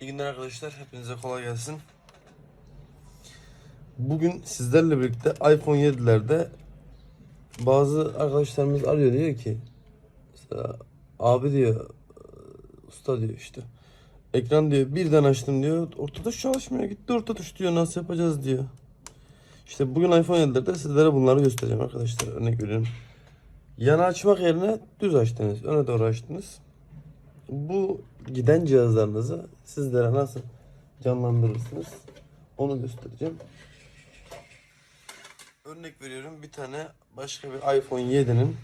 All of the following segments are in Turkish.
İyi günler arkadaşlar. Hepinize kolay gelsin. Bugün sizlerle birlikte iPhone 7'lerde bazı arkadaşlarımız arıyor diyor ki mesela abi diyor usta diyor işte ekran diyor birden açtım diyor orta tuş çalışmıyor gitti orta tuş diyor nasıl yapacağız diyor. İşte bugün iPhone 7'lerde sizlere bunları göstereceğim arkadaşlar örnek veriyorum. Yana açmak yerine düz açtınız öne doğru açtınız bu giden cihazlarınızı sizlere nasıl canlandırırsınız onu göstereceğim. Örnek veriyorum bir tane başka bir iPhone 7'nin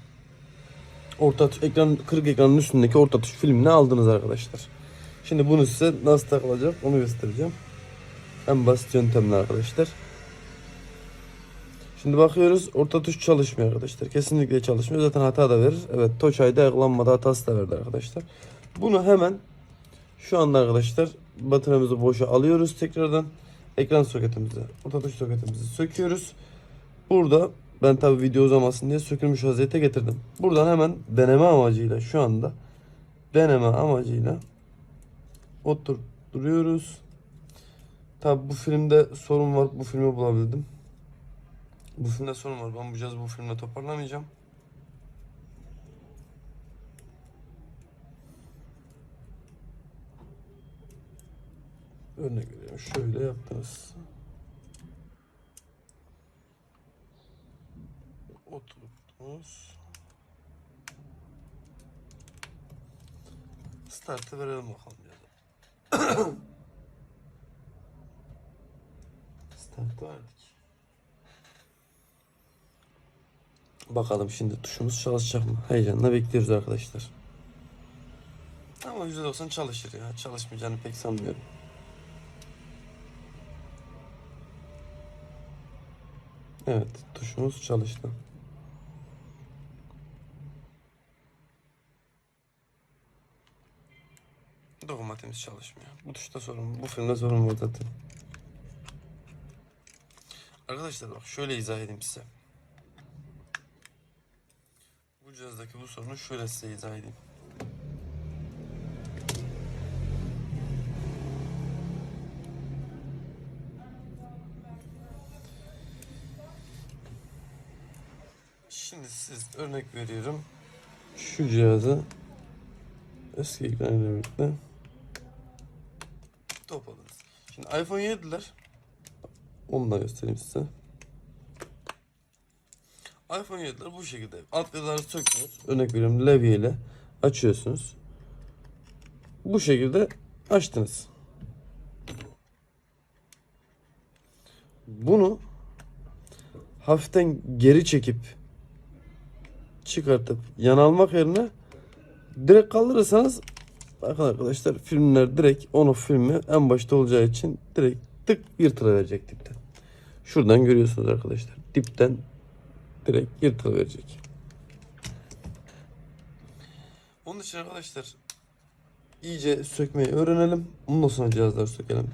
orta tuş, ekran kırık ekranın üstündeki orta tuş filmini aldınız arkadaşlar. Şimdi bunu size nasıl takılacak onu göstereceğim. En basit yöntemle arkadaşlar. Şimdi bakıyoruz orta tuş çalışmıyor arkadaşlar. Kesinlikle çalışmıyor. Zaten hata da verir. Evet Touch ID ayaklanmadı hatası da verdi arkadaşlar. Bunu hemen şu anda arkadaşlar bataryamızı boşa alıyoruz tekrardan. Ekran soketimizi, orta soketimizi söküyoruz. Burada ben tabi video uzamasın diye sökülmüş vaziyete getirdim. Buradan hemen deneme amacıyla şu anda deneme amacıyla oturtuyoruz. Tabi bu filmde sorun var. Bu filmi bulabildim. Bu filmde sorun var. Ben bu cihazı bu filmde toparlamayacağım. Örnek veriyorum. Şöyle yaptınız. Oturttunuz. Start'ı verelim bakalım ya. Start'ı verdik. Bakalım şimdi tuşumuz çalışacak mı? Heyecanla bekliyoruz arkadaşlar. Ama %90 çalışır ya. Çalışmayacağını pek sanmıyorum. Evet, tuşumuz çalıştı. Dokunmatiğimiz çalışmıyor. Bu tuşta sorun, bu filmde sorun var zaten. Arkadaşlar bak şöyle izah edeyim size. Bu cihazdaki bu sorunu şöyle size izah edeyim. Şimdi siz örnek veriyorum. Şu cihazı eski ekranıyla birlikte topladınız. Şimdi iPhone 7'ler onu da göstereyim size. iPhone 7'ler bu şekilde. Alt vidaları söküyorsunuz. Örnek veriyorum levye ile açıyorsunuz. Bu şekilde açtınız. Bunu hafiften geri çekip çıkartıp yan almak yerine direkt kaldırırsanız bakın arkadaşlar filmler direkt onu filmi en başta olacağı için direkt tık yırtılaverecek dipten. Şuradan görüyorsunuz arkadaşlar. Dipten direkt yırtılaverecek. Onun için arkadaşlar iyice sökmeyi öğrenelim. Ondan sonra cihazları sökelim.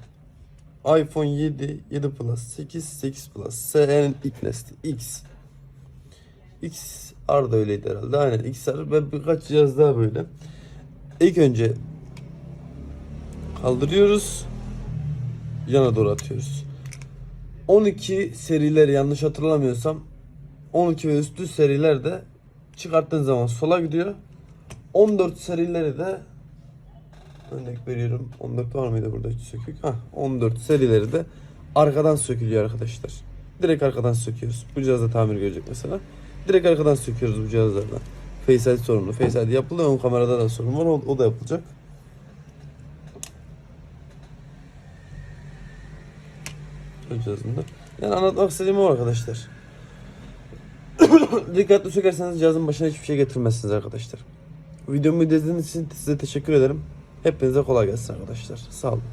iPhone 7, 7 Plus, 8, 8 Plus, SE'nin ilk nesli X. XR da öyleydi herhalde. Aynen XR ve birkaç cihaz daha böyle. İlk önce kaldırıyoruz. Yana doğru atıyoruz. 12 seriler yanlış hatırlamıyorsam 12 ve üstü seriler de çıkarttığın zaman sola gidiyor. 14 serileri de örnek veriyorum. 14 var mıydı burada hiç sökük? Ha 14 serileri de arkadan sökülüyor arkadaşlar. Direkt arkadan söküyoruz. Bu cihazda tamir görecek mesela. Direkt arkadan söküyoruz bu cihazlardan. Face ID sorunu. Face ID yapıldı. Ön kamerada da sorun var. O, da yapılacak. Cihazında. Yani anlatmak istediğim o arkadaşlar. Dikkatli sökerseniz cihazın başına hiçbir şey getirmezsiniz arkadaşlar. Videomu izlediğiniz için size teşekkür ederim. Hepinize kolay gelsin arkadaşlar. Sağ olun.